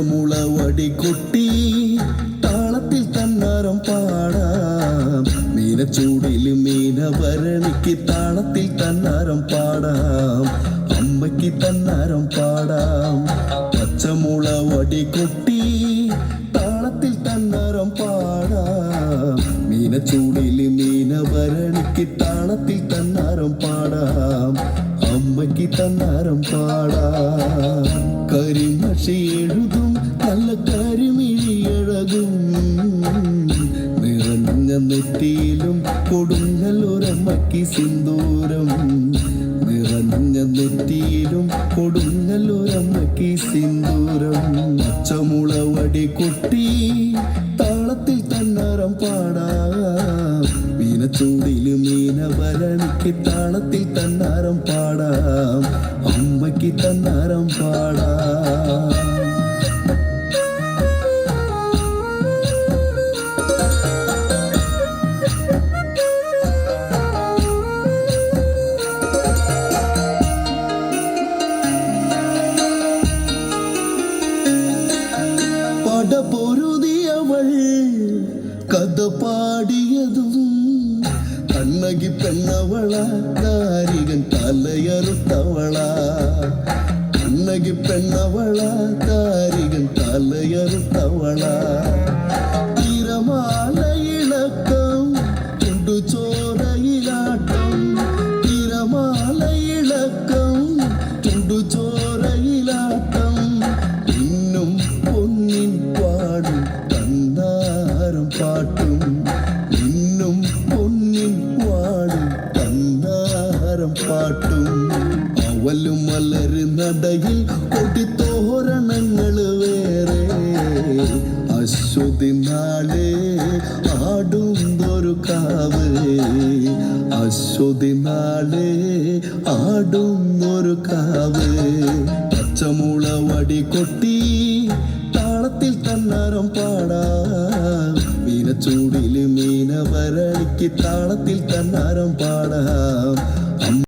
മുളവടി കൊട്ടി താളത്തിൽ തന്നാരം പാടാം. മീനച്ചൂടിൽ മീനവരണിക്ക് താളത്തിൽ തന്നാരം പാടാം. അമ്മയ്ക്ക് തന്നാരം പാടാം. പച്ചമുളവടി കൊട്ടി താളത്തിൽ തന്നാരം പാടാം. മീനച്ചൂടിൽ മീനവരണിക്ക് താളത്തിൽ തന്നാരം പാടാം. അമ്മയ്ക്ക് തന്നാരം പാടാം. കരിമഷി എഴുതും നെറ്റിയിലും കൊടുങ്ങല്ലൊരമ്മയ്ക്ക് സിന്ദൂരം. നിറഞ്ഞ നെറ്റിയിലും കൊടുങ്ങല്ലൊരമ്മയ്ക്ക് സിന്ദൂരം. പച്ചമുള വടി കൊട്ടി താളത്തിൽ തന്നരം പാടാം. മീനച്ചൂടിൽ മീനവരണിക്ക് താളത്തിൽ തന്നാരം പാടാം. അമ്മയ്ക്ക് തന്നാരം പാടാം. அவள் கத பாடியதும் கண்ணகி பெண்ணவளா காரிகன் தலையறுத்தவளா. கண்ணகி பெண்ணவளா காரிகன் தலையறுத்தவளா. അവലും മലര് നടയിൽ കൊടിത്തോരണങ്ങൾ വേറെ. അശ്വതി നാളെ ആടുന്നൊരു കാവ്. അശ്വതി നാളെ ആടുന്നൊരു കാവ്. പച്ചമുള വടി കൊട്ടി താളത്തിൽ തന്നാരം പാടാം. മീനച്ചൂടിൽ മീനവരണിക്ക് താളത്തിൽ തന്നാരം പാടാം.